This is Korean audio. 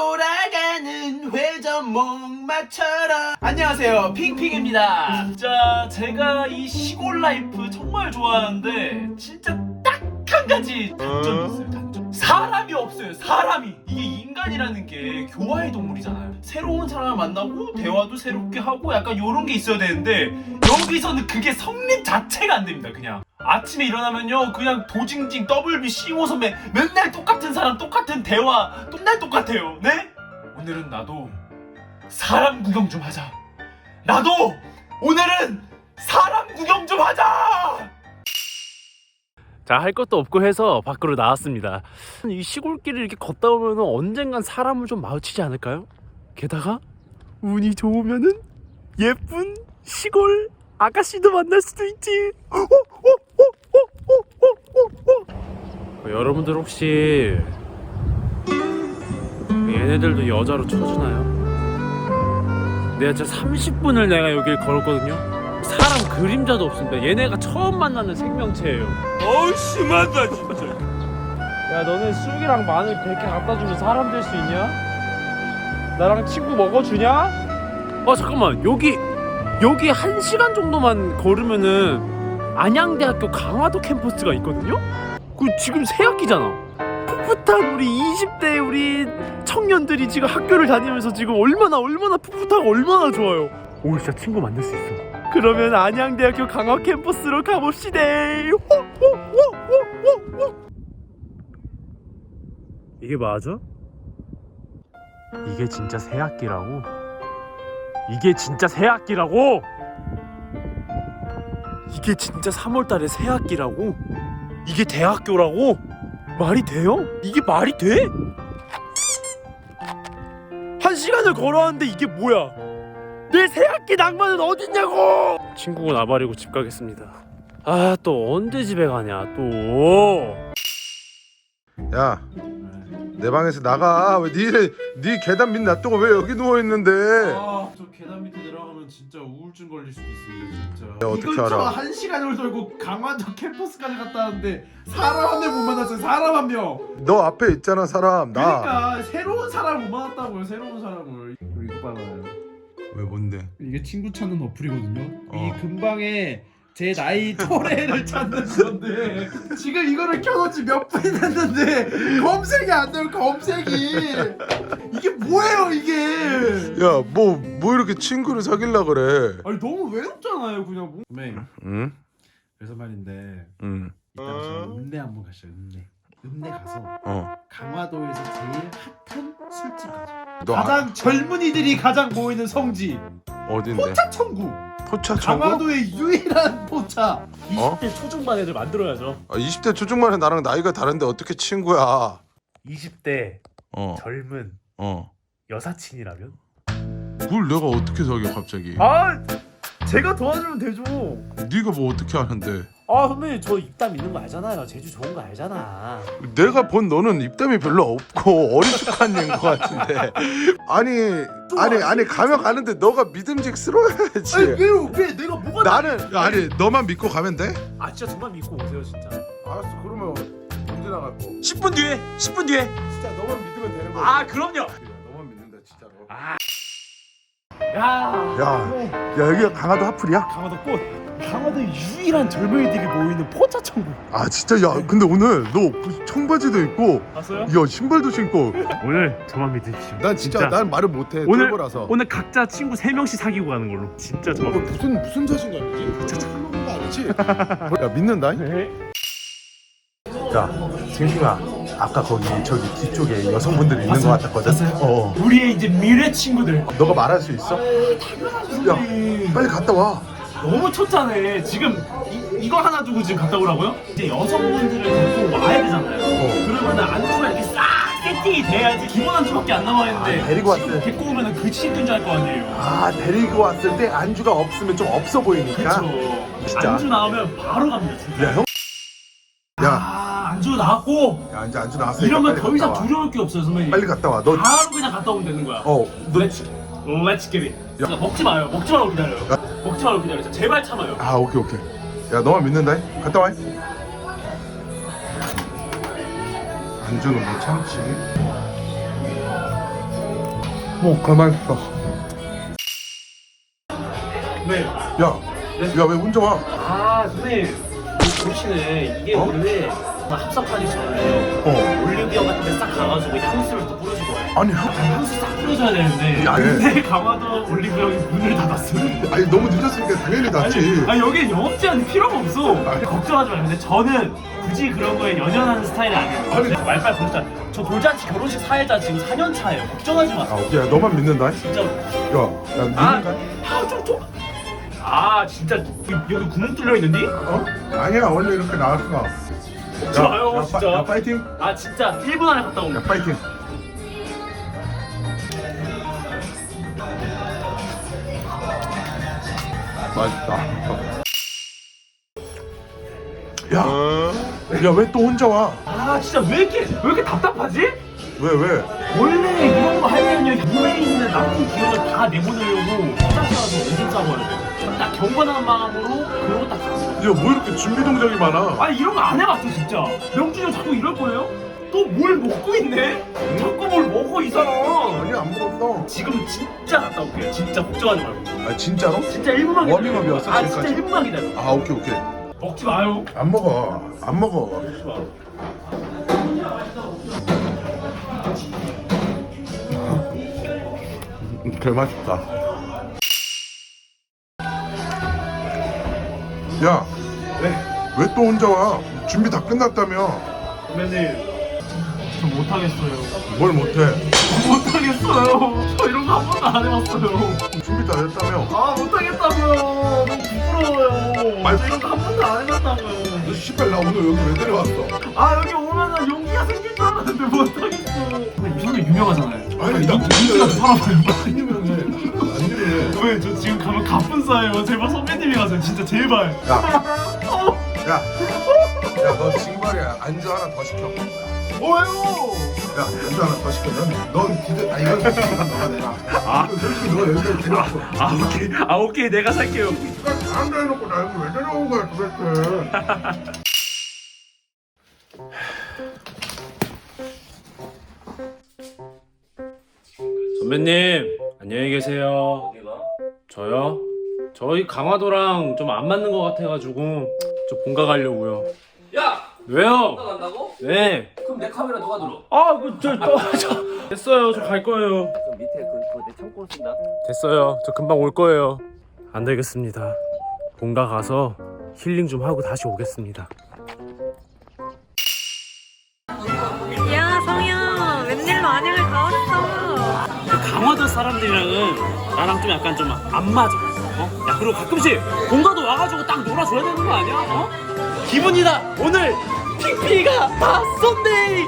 돌아가는 회전 목마처럼. 안녕하세요. 핑핑입니다. 진짜 제가 이 시골 라이프 정말 좋아하는데 진짜 딱 한 가지 단점이 있어요 단점. 사람이 없어요 사람이. 이게 인간이라는 게 교화의 동물이잖아요. 새로운 사람을 만나고 대화도 새롭게 하고 약간 요런 게 있어야 되는데 여기서는 그게 성립 자체가 안 됩니다 그냥 아침에 일어나면요 그냥 도징징 WB C5 선배 맨날 똑같은 사람 똑같은 대화 맨날 똑같아요 네? 오늘은 나도 사람 구경 좀 하자 나도 오늘은 사람 구경 좀 하자! 자, 할 것도 없고 해서 밖으로 나왔습니다. 이 시골길을 이렇게 걷다 보면 언젠간 사람을 좀 마주치지 않을까요? 게다가 운이 좋으면은 예쁜 시골 아가씨도 만날 수도 있지. 어, 어. 여러분들 혹시 얘네들도 여자로 쳐주나요? 내가 진짜 30분을 내가 여길 걸었거든요. 사람 그림자도 없습니다. 얘네가 처음 만나는 생명체예요. 어우 심하다 진짜. 야 너네 쑥이랑 마늘 100개 갖다 주면 사람 될 수 있냐? 나랑 친구 먹어주냐? 어 잠깐만 여기 여기 한 시간 정도만 걸으면은 안양대학교 강화도 캠퍼스가 있거든요. 그 지금 새 학기잖아. 풋풋한 우리 20대 우리 청년들이 지금 학교를 다니면서 지금 얼마나 얼마나 풋풋하고 얼마나 좋아요. 오 진짜 친구 만들 수 있어. 그러면 안양대학교 강화 캠퍼스로 가봅시다. 이게 맞아? 이게 진짜 새 학기라고? 이게 진짜 새 학기라고? 이게 진짜 3월달에 새 학기라고? 이게 대학교라고? 말이 돼요? 이게 말이 돼? 한 시간을 걸어왔는데 이게 뭐야? 내 새 학기 낭만은 어딨냐고! 친구가 나발이고 집 가겠습니다. 아 또 언제 집에 가냐 또. 야, 내 방에서 나가. 왜 니네 네 계단 밑 놔두고 왜 여기 누워 있는데? 아저 계단 밑에 진짜 우울증 걸릴 수도 있습니다 진짜 야, 어떻게 이걸 알아? 한 시간을 돌고 강화도 캠퍼스까지 갔다 왔는데 사람 한 명 못 만났어요 사람 한명 너 앞에 있잖아 사람. 나. 그러니까 새로운 사람을 못 만났다고요 새로운 사람을 이거 봐봐요 왜 뭔데? 이게 친구 찾는 어플이거든요 어. 이 근방에 제 나이 또래를 찾는 건데 지금 이거를 켜놓지 몇 분이 됐는데 검색이 안 돼요 검색이 이게 뭐예요 이게 야, 뭐 뭐 이렇게 친구를 사귈라 그래? 아니 너무 외롭잖아요 그냥 뭐. 네. 응? 그래서 말인데 응. 이따 저 읍내 한번 가시죠 읍내 읍내 가서 어. 강화도에서 제일 핫한 술집 가죠 너 아, 가장 젊은이들이 가장 모이는 성지 어딘데? 포차천구 포차 천국? 강화도의 유일한 포차 어? 20대 초중반 애들 만들어야죠. 아, 20대 초중반에 나랑 나이가 다른데 어떻게 친구야? 20대 어. 젊은 어. 여사친이라면? 그걸 내가 어떻게 사겨 갑자기? 아 제가 도와주면 되죠. 네가 뭐 어떻게 하는데? 아 선배님 저 입담 있는 거 알잖아요. 제주 좋은 거 알잖아. 내가 본 너는 입담이 별로 없고 어리숙한 애인 것 같은데 아니 아니 아니 가면 가는데 너가 믿음직스러워야지 아니 왜요 왜 내가 뭐가 나... 나는 아니 너만 믿고 가면 돼? 아 진짜 정말 믿고 오세요 진짜. 알았어 그러면 언제 나갈 거? 10분 뒤에 10분 뒤에. 진짜 너만 믿으면 되는 거야 아 그럼요. 너만 믿는다 진짜로 야. 야, 야 여기가 강화도 하플이야? 강화도 꽃. 강화도 유일한 젊은이들이 모이는 포차 천국. 아 진짜 야 근데 오늘 너 청바지도 입고 봤어요? 야 신발도 신고 오늘 저만 믿으십시오. 난 진짜, 진짜. 난 말을 못해 오늘- 쫄보라서 오늘 각자 친구 3명씩 사귀고 가는 걸로. 진짜 어, 저만. 무슨 무슨 자신감이지? 진짜 아니지? 야 믿는다? 네. 야, 승식아, 아까 거기 저기 뒤쪽에 여성분들이 있는 것 같았거든. 어, 우리의 이제 미래 친구들 너가 말할 수 있어? 야 빨리 갔다 와 너무 쳤잖아 지금 이, 이거 하나 두고 지금 갔다 오라고요? 이제 여성분들을 데리고 와야 되잖아요 그러면은 안주가 이렇게 싹 세팅이 돼야지 기본 안주밖에 안 남아있는데 아, 데리고 지금 왔어요. 데리고 오면은 그 시킨 줄알 거 아니에요 아, 데리고 왔을 때 안주가 없으면 좀 없어 보이니까. 그렇죠 진짜? 안주 나오면 바로 갑니다 진짜 야, 형. 야, 아 안주 나왔고 야 이제 안주 나왔으니까 이러면 빨리 더 이상 갔다 와. 두려울 게 없어요 선배님 빨리 갔다 와. 너 바로 그냥 갔다 오면 되는 거야 어, 너 get it 자, 먹지 마요 먹지 말고 기다려요 야. 먹지 말고 기다려요 제발 참아요 아, 오케이 오케이. 야, 너만 믿는다. 갔다 와. 안주는 못 참지. 뭐 가만 있어. 네. 야, 야 왜 혼자 와? 아 선생님 이거 보시네 이게 어? 원래 합성판이 있잖아요 어. 올리브영 같은 데 싹 가가지고 향수를 또 뿌려줄 거예요 아니, 형, 향수 싹 뿌려줘야 되는데 야, 근데 강화도 올리브영이 문을 닫았어요 아니 너무 늦었으니까 당연히 낫지. 아니 여기 영업 제한 필요가 없어 걱정하지 마요 근데 저는 굳이 그런 거에 연연하는 스타일이 아니에요 아니. 말빨 보자 저 돌잔치 결혼식 사회자 지금 4년 차예요 걱정하지 아, 마세요 오케이, 너만 믿는다. 진짜 야, 야, 아, 믿는다. 아, 좀, 좀. 아, 진짜 여기 구멍 뚫려 있는데? 어? 아니야, 원래 이렇게 나왔어. 좋아요, 야, 진짜. 파, 야, 파이팅. 아, 진짜 1분 안에 갔다 야, 오면. 파이팅. 맛있다. 야, 야, 왜 또 혼자 와? 아, 진짜 왜 이렇게 왜 이렇게 답답하지? 왜, 왜? 원래 이런 거 하면요 있는 나쁜 기운을 다 내보내려고 가서 오줌 돼. 딱 경건한 마음으로 그러고 딱 갔어. 야, 뭐 이렇게 준비 동작이 많아? 아니 이런 거 안 해봤어 진짜. 명준이 형 자꾸 이럴 거예요? 또 뭘 먹고 있네? 자꾸 뭘 먹어 이 사람. 아니, 안 먹었어. 지금 진짜 갔다 올게요. 진짜 걱정하지 말고. 아, 진짜로? 진짜 1분만 기다려. 워밍업이었어, 아 진짜 지금까지? 1분만 기다려. 아, 오케이, 오케이. 먹지 마요. 안 먹어. 안 먹어. 먹지 마. 개 맛있다. 야, 왜또 혼자 와? 준비 다 끝났다며. 선배님, 저 못하겠어요. 뭘 못해? 못하겠어요. 저 이런 거 한 번도 안 해봤어요. 준비 다 됐다며. 아 못하겠다고요. 너무 부끄러워요. 아, 저 이런 거 한 번도 안 해봤다고요. 너 씨발 나 오늘 여기 왜 데려왔어? 아 여기 오면은 용기가 생길 줄 알았는데 못하겠어. 이 선배 유명하잖아요. 아니, 나 인기가 살아봐요. 왜저 지금 가면 가쁜 싸예요. 제발 선배님이 가세요. 진짜 제발. 야, 야, 야, 너 징벌이야. 안주 하나 더 시켜. 뭐예요? 야, 안주 하나 더 시켜. 넌, 넌 기대, 아, 이건 너가 내가. 아, 솔직히 너 여기까지 데려왔어. 아 오케이. 아 오케이 내가 살게요. 안 해놓고 나 여기 왜 데려온 거야, 도대체. 선배님 안녕히 계세요. 저요? 저희 강화도랑 좀 안 맞는 것 같아가지고 저 본가 가려고요. 야! 왜요? 나간다고? 네. 그럼 내 카메라 누가 들어? 아, 그 저 저, 저, 됐어요. 저 갈 거예요. 그 밑에 그, 그거 내 창고로 쓴다 됐어요. 저 금방 올 거예요. 안 되겠습니다. 본가 가서 힐링 좀 하고 다시 오겠습니다. 강화도 사람들이랑은 나랑 좀 약간 좀 안 맞아. 어? 야 그리고 가끔씩 본가도 와가지고 딱 놀아줘야 되는 거 아니야? 어? 기분이다. 오늘 핑핑이가 다 쏜데이.